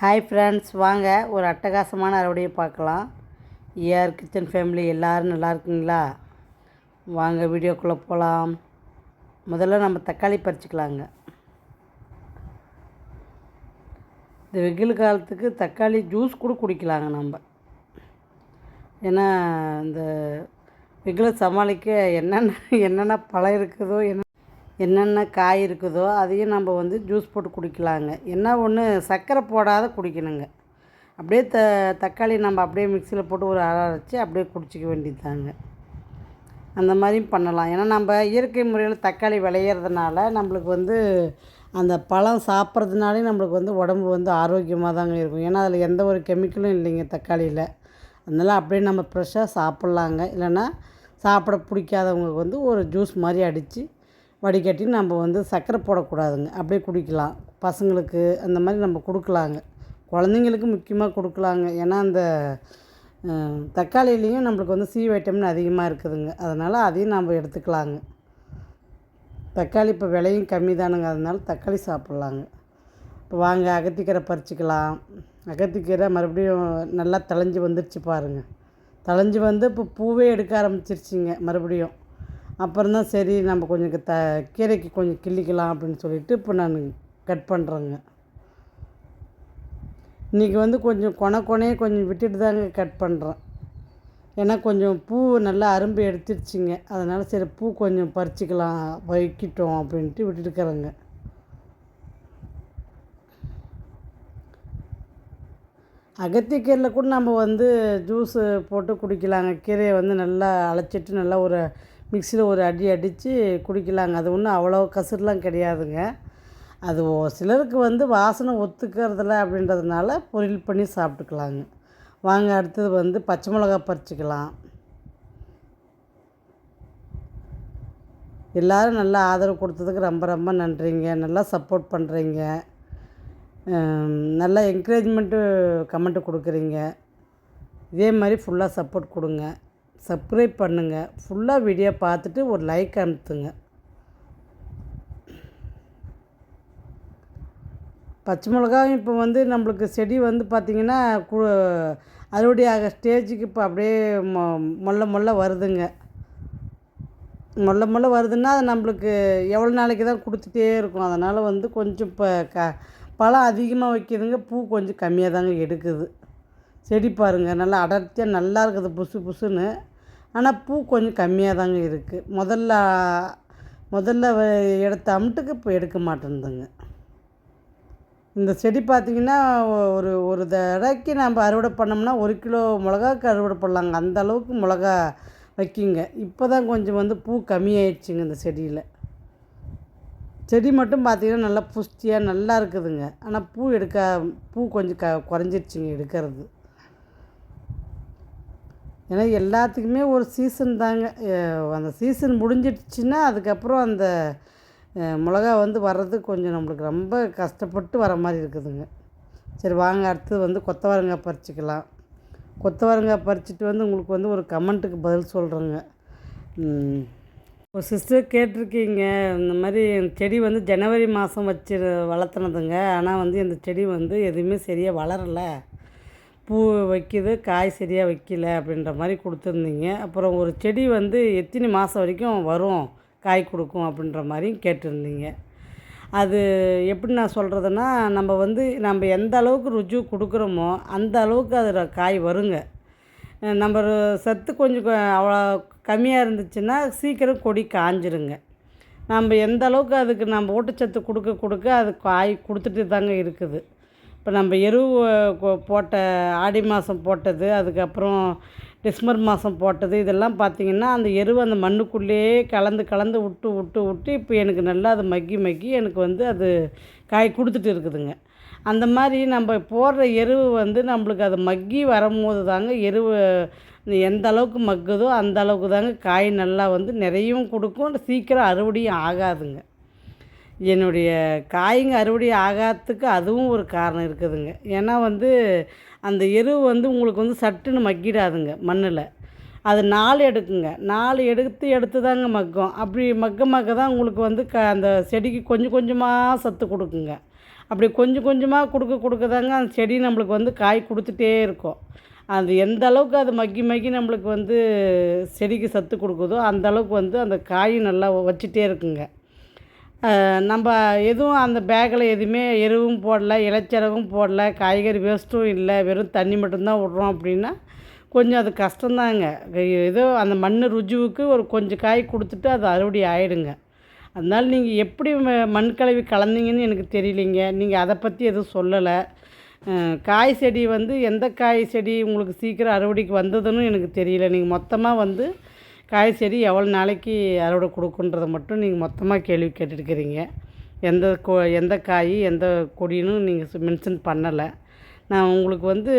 Hi friends வாங்க ஒரு அட்டகாசமான அறுவடையை பார்க்கலாம். ஏஆர் கிச்சன் ஃபேமிலி எல்லோரும் நல்லா இருக்குங்களா? வாங்க வீடியோக்குள்ளே போகலாம் முதல்ல நம்ம தக்காளி பறிச்சுக்கலாங்க. இந்த வெயில் காலத்துக்கு தக்காளி ஜூஸ் கூட குடிக்கலாங்க நம்ம. ஏன்னா இந்த வெயிலை சமாளிக்க என்னென்ன என்னென்ன பழம் இருக்குதோ என்ன என்னென்ன காய் இருக்குதோ அதையும் நம்ம வந்து ஜூஸ் போட்டு குடிக்கலாங்க. என்ன ஒன்று சர்க்கரை போடாத குடிக்கணுங்க. அப்படியே த தக்காளி நம்ம அப்படியே மிக்சியில் போட்டு ஒரு அரை அரைச்சி அப்படியே குடிச்சிக்க வேண்டியதாங்க அந்த மாதிரியும் பண்ணலாம். ஏன்னா நம்ம இயற்கை முறையில் தக்காளி விளையிறதுனால நம்மளுக்கு வந்து அந்த பழம் சாப்பிட்றதுனாலே நம்மளுக்கு வந்து உடம்பு வந்து ஆரோக்கியமாக தாங்க இருக்கும். ஏன்னா அதில் எந்த ஒரு கெமிக்கலும் இல்லைங்க தக்காளியில். அதனால் அப்படியே நம்ம ஃப்ரெஷ்ஷாக சாப்பிட்லாங்க. இல்லைன்னா சாப்பிட பிடிக்காதவங்களுக்கு வந்து ஒரு ஜூஸ் மாதிரி அடித்து வடிகட்டி நம்ம வந்து சர்க்கரை போடக்கூடாதுங்க. அப்படியே குடிக்கலாம். பசங்களுக்கு அந்த மாதிரி நம்ம கொடுக்கலாங்க. குழந்தைங்களுக்கு முக்கியமாக கொடுக்கலாங்க. ஏன்னா அந்த தக்காளிலையும் நம்மளுக்கு வந்து சி வைட்டமின் அதிகமாக இருக்குதுங்க. அதனால் அதையும் நம்ம எடுத்துக்கலாங்க. தக்காளி இப்போ விலையும் கம்மி தானுங்க. அதனால தக்காளி சாப்பிட்லாங்க. இப்போ வாங்க அகத்திக்கீரை பறிச்சிக்கலாம். அகத்திக்கீரை மறுபடியும் நல்லா தளைஞ்சு வந்துருச்சு பாருங்கள் தளைஞ்சு வந்து இப்போ பூவே எடுக்க ஆரம்பிச்சிருச்சிங்க மறுபடியும். அப்புறம் தான் சரி நம்ம கொஞ்சம் த கீரைக்கு கொஞ்சம் கிள்ளிக்கலாம் அப்படின்னு சொல்லிட்டு இப்போ நான் கட் பண்ணுறேங்க இன்றைக்கி வந்து கொஞ்சம் கொனை கொனையே கொஞ்சம் விட்டுட்டு தாங்க கட் பண்ணுறேன் ஏன்னா கொஞ்சம் பூ நல்லா அரும்பு எடுத்துருச்சிங்க. அதனால் சரி பூ கொஞ்சம் பறிச்சிக்கலாம் வைக்கிட்டோம் அப்படின்ட்டு விட்டுட்டுக்கிறேங்க அகத்திக்கீரையில் கூட நம்ம வந்து ஜூஸு போட்டு குடிக்கலாங்க. கீரையை வந்து நல்லா அழைச்சிட்டு நல்லா ஒரு மிக்சியில் ஒரு அடி அடித்து குடிக்கலாங்க. அது ஒன்றும் அவ்வளோ கசுரெலாம் கிடையாதுங்க. அது சிலருக்கு வந்து வாசனை ஒத்துக்கிறதில்ல அப்படின்றதுனால பொரியல் பண்ணி சாப்பிட்டுக்கலாங்க. வாங்க அடுத்தது வந்து பச்சை மிளகா பறிச்சிக்கலாம். எல்லோரும் நல்லா ஆதரவு கொடுத்ததுக்கு ரொம்ப ரொம்ப நன்றிங்க. நல்லா சப்போர்ட் பண்ணுறீங்க நல்லா என்கரேஜ்மெண்ட்டு கமெண்ட்டு கொடுக்குறீங்க. இதே மாதிரி ஃபுல்லாக சப்போர்ட் கொடுங்க. சப்ஸ்கிரைப் பண்ணுங்கள் ஃபுல்லாக வீடியோ பார்த்துட்டு ஒரு லைக் அனுப்புங்க. பச்சை மிளகாயும் இப்போ வந்து நம்மளுக்கு செடி வந்து பார்த்திங்கன்னா கு அறுவடை ஆக ஸ்டேஜுக்கு இப்போ அப்படியே மொ மொல்ல மொல்ல வருதுங்க. மொல்ல மொல்ல வருதுன்னா அது நம்மளுக்கு எவ்வளோ நாளைக்கு தான் கொடுத்துட்டே இருக்கும். அதனால் வந்து கொஞ்சம் இப்போ க பழம் அதிகமாக வைக்கிதுங்க பூ கொஞ்சம் கம்மியாக தாங்க எடுக்குது. செடி பாருங்கள் நல்லா அடர்த்தியாக நல்லா இருக்குது புசு புசுன்னு. ஆனால் பூ கொஞ்சம் கம்மியாக தாங்க இருக்குது முதல்ல முதல்ல எடுத்த அமுட்டுக்கு இப்போ எடுக்க மாட்டேன்துங்க இந்த செடி பார்த்திங்கன்னா ஒரு ஒரு தடவைக்கு நம்ம அறுவடை பண்ணோம்னா ஒரு கிலோ மிளகாக்கு அறுவடை பண்ணலாங்க. அந்த அளவுக்கு மிளகா வைக்கிங்க. இப்போ தான் கொஞ்சம் வந்து பூ கம்மியாயிடுச்சுங்க இந்த செடியில். செடி மட்டும் பார்த்திங்கன்னா நல்லா புஷ்டியாக நல்லா இருக்குதுங்க. ஆனால் பூ எடுக்க பூ கொஞ்சம் க குறைஞ்சிருச்சுங்க எடுக்கிறது. ஏன்னா எல்லாத்துக்குமே ஒரு சீசன் தாங்க. அந்த சீசன் முடிஞ்சிடுச்சுன்னா அதுக்கப்புறம் அந்த மிளகா வந்து வர்றதுக்கு கொஞ்சம் நம்மளுக்கு ரொம்ப கஷ்டப்பட்டு வர மாதிரி இருக்குதுங்க. சரி வாங்க அடுத்தது வந்து கொத்தவரங்காய் பறிச்சிக்கலாம். கொத்தவரங்காய் பறிச்சிட்டு வந்து உங்களுக்கு வந்து ஒரு கமெண்ட்டுக்கு பதில் சொல்கிறேங்க ஒரு சிஸ்டர் கேட்டிருக்கீங்க இந்த மாதிரி செடி வந்து ஜனவரி மாதம் வச்சு வளர்த்துனதுங்க. ஆனால் வந்து இந்த செடி வந்து எதுவுமே சரியாக வளரலை. பூ வைக்கிது காய் சரியாக வைக்கல அப்படின்ற மாதிரி கொடுத்துருந்தீங்க. அப்புறம் ஒரு செடி வந்து எத்தனை மாதம் வரைக்கும் வரும் காய் கொடுக்கும் அப்படின்ற மாதிரியும் கேட்டிருந்தீங்க. அது எப்படி நான் சொல்கிறதுன்னா நம்ம வந்து நம்ம எந்த அளவுக்கு ருஜு கொடுக்குறோமோ அந்த அளவுக்கு அதில் காய் வருங்க. நம்ம சத்து கொஞ்சம் அவ்வளோ கம்மியாக இருந்துச்சுன்னா சீக்கிரம் கொடி காஞ்சிருங்க. நம்ம எந்த அளவுக்கு அதுக்கு நம்ம ஊட்டச்சத்து கொடுக்க கொடுக்க அது காய் கொடுத்துட்டு தாங்க இருக்குது. இப்போ நம்ம எரு போட்ட ஆடி மாதம் போட்டது அதுக்கப்புறம் டிசம்பர் மாதம் போட்டது இதெல்லாம் பார்த்திங்கன்னா அந்த எருவு அந்த மண்ணுக்குள்ளேயே கலந்து கலந்து விட்டு விட்டு விட்டு இப்போ எனக்கு நல்லா அது மக்கி மக்கி எனக்கு வந்து அது காய் கொடுத்துட்டு இருக்குதுங்க. அந்த மாதிரி நம்ம போடுற எருவு வந்து நம்மளுக்கு அது மக்கி வரும்போது தாங்க எருவு எந்த அளவுக்கு மக்குதோ அந்த அளவுக்கு தாங்க காய் நல்லா வந்து நிறையவும் கொடுக்கும். சீக்கிரம் அறுவடையும் ஆகாதுங்க. என்னுடைய காய்ங்க அறுவடை ஆகாததுக்கு அதுவும் ஒரு காரணம் இருக்குதுங்க. ஏன்னா வந்து அந்த எரு வந்து உங்களுக்கு வந்து சட்டுன்னு மக்கிடாதுங்க மண்ணில். அது நாலு எடுக்குங்க. நாலு எடுத்து எடுத்து தாங்க மக்கும். அப்படி மக்க மக்க தான் உங்களுக்கு வந்து க அந்த செடிக்கு கொஞ்சம் கொஞ்சமாக சத்து கொடுக்குங்க. அப்படி கொஞ்சம் கொஞ்சமாக கொடுக்க கொடுக்க தாங்க அந்த செடி நம்மளுக்கு வந்து காய் கொடுத்துட்டே இருக்கும். அது எந்த அளவுக்கு அது மக்கி மக்கி நம்மளுக்கு வந்து செடிக்கு சத்து கொடுக்குதோ அந்த அளவுக்கு வந்து அந்த காய் நல்லா வச்சுட்டே இருக்குங்க. நம்ம எதுவும் அந்த பேக்கில் எதுவுமே எருவும் போடல இலைச்சரவும் போடல காய்கறி வேஸ்ட்டும் இல்லை வெறும் தண்ணி மட்டும்தான் விட்றோம் அப்படின்னா கொஞ்சம் அது கஷ்டந்தாங்க ஏதோ அந்த மண் ருஜுவுக்கு ஒரு கொஞ்சம் காய் கொடுத்துட்டு அது அறுவடை ஆகிடுங்க அதனால் நீங்கள் எப்படி மண் கலவி கலந்தீங்கன்னு எனக்கு தெரியலைங்க. நீங்கள் அதை பற்றி எதுவும் சொல்லலை. காய் செடி வந்து எந்த காய் செடி உங்களுக்கு சீக்கிரம் அறுவடைக்கு வந்ததுன்னு எனக்கு தெரியல. நீங்கள் மொத்தமாக வந்து காய் செடி எவ்வளோ நாளைக்கு அறுவடை கொடுக்குன்றதை மட்டும் நீங்கள் மொத்தமாக கேள்வி கேட்டுருக்கிறீங்க எந்த கொ எந்த காய் எந்த கொடின்னு நீங்கள் மென்ஷன் பண்ணலை. நான் உங்களுக்கு வந்து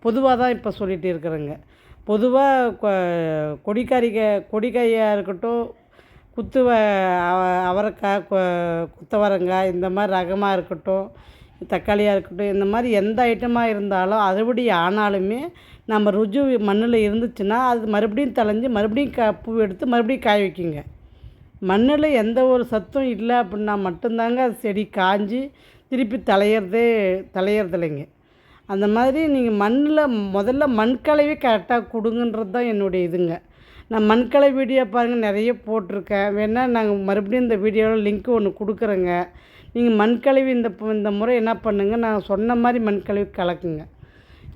பொதுவாக தான் இப்போ சொல்லிகிட்டு இருக்கிறேங்க. பொதுவாக கொடிக்காரிக கொடிக்காயாக இருக்கட்டும் குத்து அவ- அவரைக்காய் கொ- குத்தவரங்காய் இந்த மாதிரி ரகமாக இருக்கட்டும் தக்காளியாக இருக்கட்டும் இந்த மாதிரி எந்த ஐட்டமாக இருந்தாலும் அறுவடை ஆனாலுமே நம்ம ருஜு மண்ணில் இருந்துச்சுன்னா அது மறுபடியும் தளைஞ்சு மறுபடியும் கா பூ எடுத்து மறுபடியும் காய வைக்குங்க. மண்ணில் எந்த ஒரு சத்தும் இல்லை அப்படின்னா மட்டும்தாங்க அது செடி காஞ்சி திருப்பி தலையிறதே தலையிறதில்லைங்க அந்த மாதிரி நீங்கள் மண்ணில் முதல்ல மண்கலவி கரெக்டாக கொடுங்கன்றது தான் என்னுடைய இதுங்க. நான் மண்கலை வீடியோ பாருங்கள் நிறைய போட்டிருக்கேன். வேணால் நாங்கள் மறுபடியும் இந்த வீடியோவில் லிங்க் ஒன்று கொடுக்குறேங்க. நீங்கள் மண்கழிவு இந்த இந்த முறை என்ன பண்ணுங்க நான் சொன்ன மாதிரி மண்கழிவு கலக்குங்க.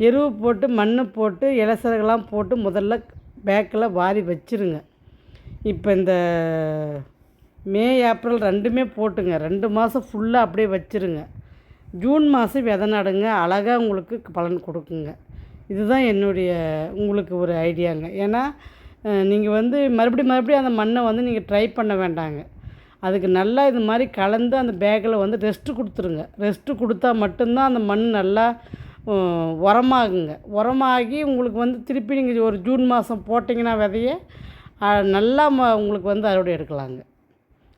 எருவு போட்டு மண் போட்டு இலசரகெல்லாம் போட்டு முதல்ல பேக்கில் வாரி வச்சிருங்க. இப்போ இந்த மே ஏப்ரல் ரெண்டுமே போட்டுங்க. ரெண்டு மாதம் ஃபுல்லாக அப்படியே வச்சிருங்க. ஜூன் மாதம் விதை நடுங்க அழகாக உங்களுக்கு பலன் கொடுக்குங்க. இதுதான் என்னுடைய உங்களுக்கு ஒரு ஐடியாங்க. ஏன்னா நீங்கள் வந்து மறுபடியும் மறுபடியும் அந்த மண்ணை வந்து நீங்கள் ட்ரை பண்ண வேண்டாங்க. அதுக்கு நல்லா இது மாதிரி கலந்து அந்த பேக்கில் வந்து ரெஸ்ட்டு கொடுத்துருங்க. ரெஸ்ட்டு கொடுத்தா மட்டும்தான் அந்த மண் நல்லா உரமாகுங்க. உரமாகி உங்களுக்கு வந்து திருப்பி நீங்கள் ஒரு ஜூன் மாதம் போட்டிங்கன்னா விதைய நல்லா ம- உங்களுக்கு வந்து அறுவடை எடுக்கலாங்க.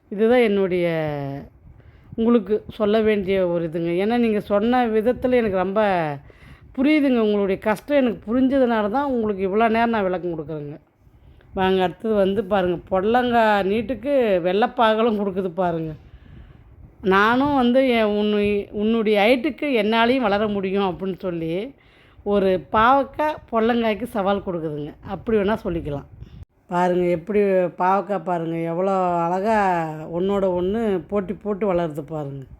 இதுதான் என்னுடைய உங்களுக்கு சொல்ல வேண்டிய ஒரு இதுங்க. ஏன்னா நீங்கள் சொன்ன விதத்தில் எனக்கு ரொம்ப புரியுதுங்க. உங்களுடைய கஷ்டம் எனக்கு புரிஞ்சதுனால தான் உங்களுக்கு இவ்வளோ நேரம் நான் விளக்கம் கொடுக்குறேங்க. வாங்க அடுத்தது வந்து பாருங்கள் பொடலங்காய் நீட்டுக்கு வெள்ளைப்பாகலும் கொடுக்குது பாருங்கள் நானும் வந்து என் உன்னு உன்னுடைய ஹைட்டுக்கு என்னாலையும் வளர முடியும் அப்படின்னு சொல்லி ஒரு பாவக்காய் பொல்லங்காய்க்கு சவால் கொடுக்குதுங்க. அப்படி வேணால் சொல்லிக்கலாம். பாருங்கள் எப்படி பாவக்காய் பாருங்கள் எவ்வளோ அழகாக ஒன்றோட ஒன்று போட்டி போட்டு வளருது பாருங்கள்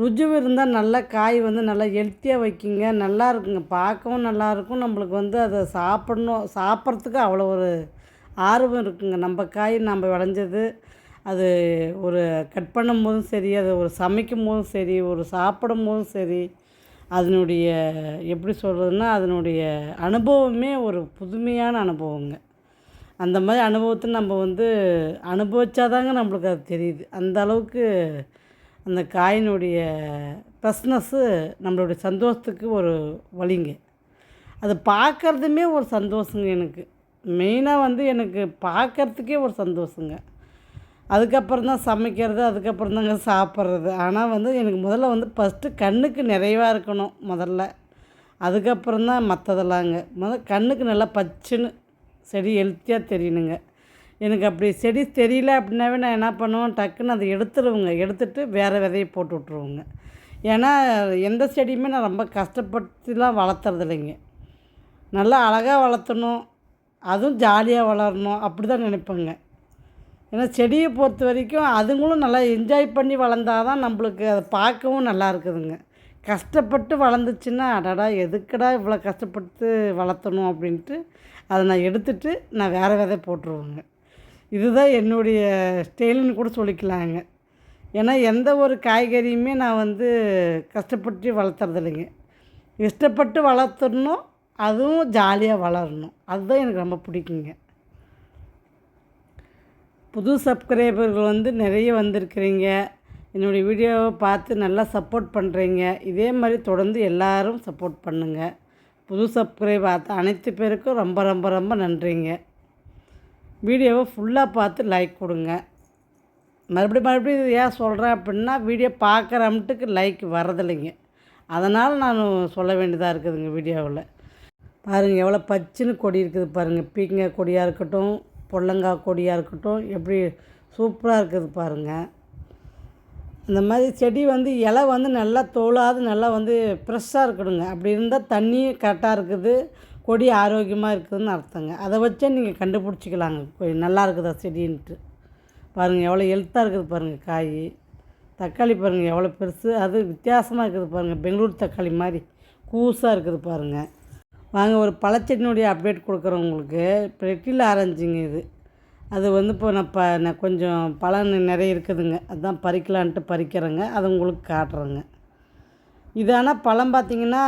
ருஜுவு இருந்தால் நல்லா காய் வந்து நல்லா ஹெல்த்தியாக வைக்கிங்க நல்லா இருக்குங்க. பார்க்கவும் நல்லா இருக்கும். நம்மளுக்கு வந்து அதை சாப்பிடணும் சாப்பிட்றதுக்கு அவ்வளோ ஒரு ஆர்வம் இருக்குங்க. நம்ம காய் நம்ம விளைஞ்சது அது ஒரு கட் பண்ணும் போதும் சரி அதை ஒரு சமைக்கும் போதும் சரி ஒரு சாப்பிடும் போதும் சரி அதனுடைய எப்படி சொல்கிறதுன்னா அதனுடைய அனுபவமே ஒரு புதுமையான அனுபவங்க. அந்த மாதிரி அனுபவத்தை நம்ம வந்து அனுபவிச்சாதாங்க நம்மளுக்கு அது தெரியுது. அந்த அளவுக்கு அந்த காயினுடைய ஃப்ரெஷ்னஸ்ஸு நம்மளுடைய சந்தோஷத்துக்கு ஒரு வழிங்க. அது பார்க்குறதுமே ஒரு சந்தோஷங்க எனக்கு. மெயினாக வந்து எனக்கு பார்க்கறதுக்கே ஒரு சந்தோஷங்க. அதுக்கப்புறம் தான் சமைக்கிறது அதுக்கப்புறம் தாங்க சாப்பிட்றது. ஆனால் வந்து எனக்கு முதல்ல வந்து ஃபஸ்ட்டு கண்ணுக்கு நிறைவாக இருக்கணும் முதல்ல. அதுக்கப்புறம் தான் மற்றதெல்லாங்க முதல்ல கண்ணுக்கு நல்லா பச்சுன்னு செடி ஹெல்த்தியாக தெரியணுங்க. எனக்கு அப்படி செடி தெரியல அப்படின்னாவே நான் என்ன பண்ணுவேன்? டக்குன்னு அதை எடுத்துருவேங்க. எடுத்துட்டு வேறு விதையை போட்டு விட்ருவோங்க ஏன்னா எந்த செடியுமே நான் ரொம்ப கஷ்டப்படுத்திலாம் வளர்த்துறது இல்லைங்க நல்லா அழகாக வளர்த்தணும். அதுவும் ஜாலியாக வளரணும். அப்படி தான் நினைப்பேங்க. ஏன்னா செடியை பொறுத்த வரைக்கும் அதுங்களும் நல்லா என்ஜாய் பண்ணி வளர்ந்தாதான் தான் நம்மளுக்கு அதை பார்க்கவும் நல்லா இருக்குதுங்க. கஷ்டப்பட்டு வளர்ந்துச்சுன்னா அடடா எதுக்குடா இவ்வளோ கஷ்டப்பட்டு வளர்த்தணும் அப்படின்ட்டு அதை நான் எடுத்துட்டு நான் வேறு விதை போட்டுருவேங்க. இதுதான் என்னுடைய ஸ்டைலுன்னு கூட சொல்லிக்கலாங்க. ஏன்னா எந்த ஒரு காய்கறியுமே நான் வந்து கஷ்டப்பட்டு வளர்த்துறது இல்லைங்க இஷ்டப்பட்டு வளர்த்துடணும் அதுவும் ஜாலியாக வளரணும். அதுதான் எனக்கு ரொம்ப பிடிக்குங்க. புது சப்ஸ்கிரைபர்கள் வந்து நிறைய வந்திருக்கிறீங்க. என்னுடைய வீடியோவை பார்த்து நல்லா சப்போர்ட் பண்ணுறீங்க இதே மாதிரி தொடர்ந்து எல்லாரும் சப்போர்ட் பண்ணுங்கள் புது சப்ஸ்கிரைப் பார்த்த அனைத்து பேருக்கும் ரொம்ப ரொம்ப ரொம்ப நன்றிங்க. வீடியோவை ஃபுல்லாக பார்த்து லைக் கொடுங்க. மறுபடியும் மறுபடியும் இது ஏன் சொல்கிறேன் அப்படின்னா வீடியோ பார்க்குற அமட்டுக்கு லைக் வரதில்லைங்க அதனால் நான் சொல்ல வேண்டியதாக இருக்குதுங்க வீடியோவில். பாருங்கள் எவ்வளோ பச்சுன்னு கொடி இருக்குது பாருங்கள் பீக்கங்காய் கொடியாக இருக்கட்டும் பொடலங்காய் கொடியாக இருக்கட்டும் எப்படி சூப்பராக இருக்குது பாருங்கள் அந்த மாதிரி செடி வந்து இலை வந்து நல்லா தோலாது நல்லா வந்து ஃப்ரெஷ்ஷாக இருக்கணுங்க. அப்படி இருந்தால் தண்ணி கரெக்டாக இருக்குது கொடி ஆரோக்கியமாக இருக்குதுன்னு அர்த்தங்க. அதை வச்சே நீங்கள் கண்டுபிடிச்சிக்கலாங்க. நல்லா இருக்குதா செடின்ட்டு. பாருங்கள் எவ்வளோ ஹெல்த்தாக இருக்குது பாருங்கள் காய். தக்காளி பாருங்கள் எவ்வளோ பெருசு அது வித்தியாசமாக இருக்குது பாருங்கள் பெங்களூர் தக்காளி மாதிரி கூசாக இருக்குது பாருங்கள் வாங்க ஒரு பழச்சட்னியுடைய அப்டேட் கொடுக்குறேன் உங்களுக்கு. இப்போ ரெட்டில் ஆரஞ்சுங்க இது. அது வந்து இப்போ நான் ப நான் கொஞ்சம் பழம் நிறைய இருக்குதுங்க. அதுதான் பறிக்கலான்ட்டு பறிக்கிறேங்க. அது உங்களுக்கு காட்டுறேங்க. இது ஆனால் பழம் பார்த்திங்கன்னா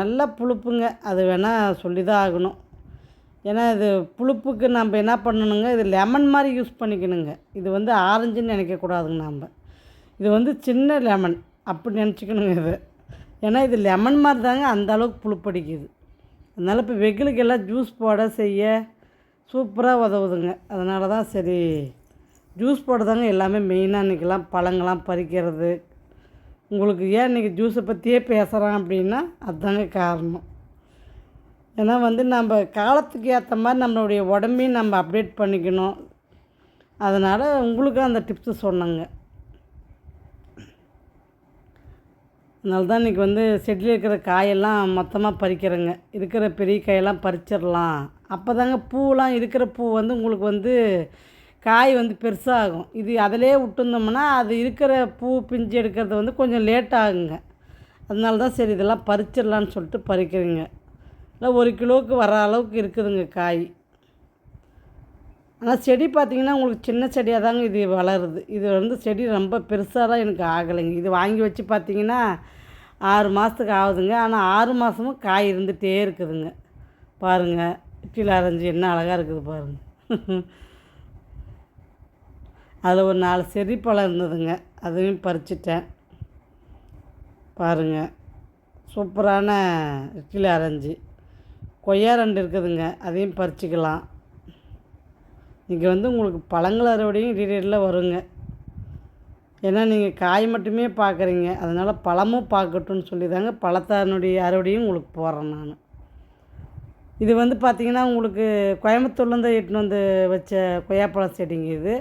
நல்ல புளிப்புங்க அது வேணால் சொல்லி தான் ஆகணும். ஏன்னா இது புளிப்புக்கு நம்ம என்ன பண்ணணுங்க? இது லெமன் மாதிரி யூஸ் பண்ணிக்கணுங்க. இது வந்து ஆரஞ்சுன்னு நினைக்கக்கூடாதுங்க நாம். இது வந்து சின்ன லெமன் அப்படி நினச்சிக்கணுங்க இது. ஏன்னா இது லெமன் மாதிரி தாங்க அந்தளவுக்கு புளிப்படிக்குது அதனால் இப்போ வெயிலுக்கெல்லாம் ஜூஸ் போட செய்ய சூப்பராக உதவுதுங்க. அதனால தான் சரி ஜூஸ் போட தாங்க எல்லாமே மெயினாக இன்றைக்கெல்லாம் பழங்கள்லாம் பறிக்கிறது. உங்களுக்கு ஏன் இன்றைக்கி ஜூஸை பற்றியே பேசுகிறேன் அப்படின்னா அதுதாங்க காரணம். ஏன்னா வந்து நம்ம காலத்துக்கு ஏற்ற மாதிரி நம்மளுடைய உடம்பையும் நம்ம அப்டேட் பண்ணிக்கணும். அதனால் உங்களுக்கும் அந்த டிப்ஸு சொன்னேங்க. அதனால தான் இன்றைக்கி வந்து செடியில் இருக்கிற காயெல்லாம் மொத்தமாக பறிக்கிறேங்க. இருக்கிற பெரிய காயெல்லாம் பறிச்சிடலாம். அப்போ தாங்க பூவெலாம் இருக்கிற பூ வந்து உங்களுக்கு வந்து காய் வந்து பெருசாகும். இது அதிலே விட்டுருந்தோம்னா அது இருக்கிற பூ பிஞ்சு எடுக்கிறது வந்து கொஞ்சம் லேட் ஆகுங்க. அதனால தான் சரி இதெல்லாம் பறிச்சிடலான்னு சொல்லிட்டு பறிக்கிறேங்க. இல்லை ஒரு கிலோவுக்கு வர அளவுக்கு இருக்குதுங்க காய். ஆனால் செடி பார்த்திங்கன்னா உங்களுக்கு சின்ன செடியாக தாங்க இது வளருது. இது வந்து செடி ரொம்ப பெருசாலாம் எனக்கு ஆகலைங்க. இது வாங்கி வச்சு பார்த்தீங்கன்னா ஆறு மாதத்துக்கு ஆகுதுங்க. ஆனால் ஆறு மாதமும் காய் இருந்துகிட்டே இருக்குதுங்க. பாருங்கள் கீழே அரைஞ்சி என்ன அழகாக இருக்குது பாருங்கள் அதில் ஒரு நாலு செடி பழம் இருந்ததுங்க. அதையும் பறிச்சிட்டேன். பாருங்கள் சூப்பரான கீழே அரைஞ்சி. கொய்யா ரெண்டு இருக்குதுங்க. அதையும் பறிச்சிக்கலாம். இங்கே வந்து உங்களுக்கு பழங்கள் அறுவடையும் டீட்டெயிலில் வருங்க. ஏன்னா நீங்கள் காய் மட்டுமே பார்க்குறீங்க அதனால் பழமும் பார்க்கட்டும்னு சொல்லி தாங்க பழத்தானுடைய அறுவடையும் உங்களுக்கு போடுறேன் நான். இது வந்து பார்த்திங்கன்னா உங்களுக்கு கோயம்புத்தூர்லேருந்து எட்டுன்னு வந்து வச்ச கொய்யாப்பழம் செடிங்க இது.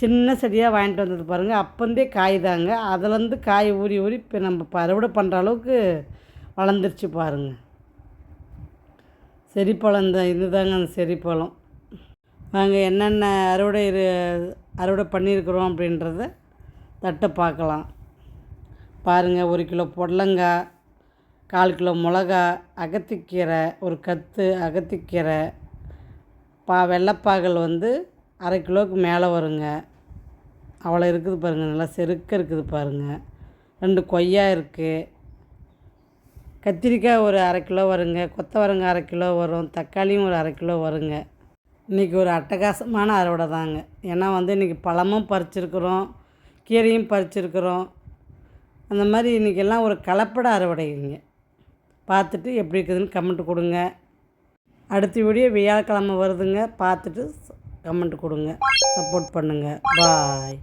சின்ன செடியாக வாங்கிட்டு வந்தது பாருங்கள் அப்போந்தே காய் தாங்க. அதுலேருந்து காய் ஊறி ஊறி இப்போ நம்ம அறுவடை பண்ணுற அளவுக்கு வளர்ந்துருச்சு பாருங்கள் செரிப்பழம் தான் இது தாங்க அந்த செரிப்பழம். நாங்கள் என்னென்ன அறுவடை அறுவடை பண்ணியிருக்கிறோம் அப்படின்றத தட்டை பார்க்கலாம். பாருங்கள் ஒரு கிலோ புடலங்காய் கால் கிலோ மிளகா அகத்திக்கீரை ஒரு கத்து அகத்திக்கீரை. பா வெள்ளைப்பாகல் வந்து அரை கிலோவுக்கு மேலே வருங்க. அவ்வளோ இருக்குது பாருங்கள் நல்லா செருக்க இருக்குது பாருங்கள் ரெண்டு கொய்யா இருக்குது கத்திரிக்காய் ஒரு அரை கிலோ வருங்க கொத்தவரங்காய் அரை கிலோ வரும் தக்காளியும் ஒரு அரை கிலோ வருங்க. இன்றைக்கி ஒரு அட்டகாசமான அறுவடை தாங்க. ஏன்னா வந்து இன்றைக்கி பழமும் பறிச்சிருக்கிறோம் கீரையும் பறிச்சிருக்கிறோம். அந்த மாதிரி இன்றைக்கி எல்லாம் ஒரு கலப்பட அறுவடைங்க பார்த்துட்டு எப்படி இருக்குதுன்னு கமெண்ட் கொடுங்க. அடுத்த வீடியோ வியாழக்கிழமை வருதுங்க. பார்த்துட்டு கமெண்ட் கொடுங்க. சப்போர்ட் பண்ணுங்கள் பாய்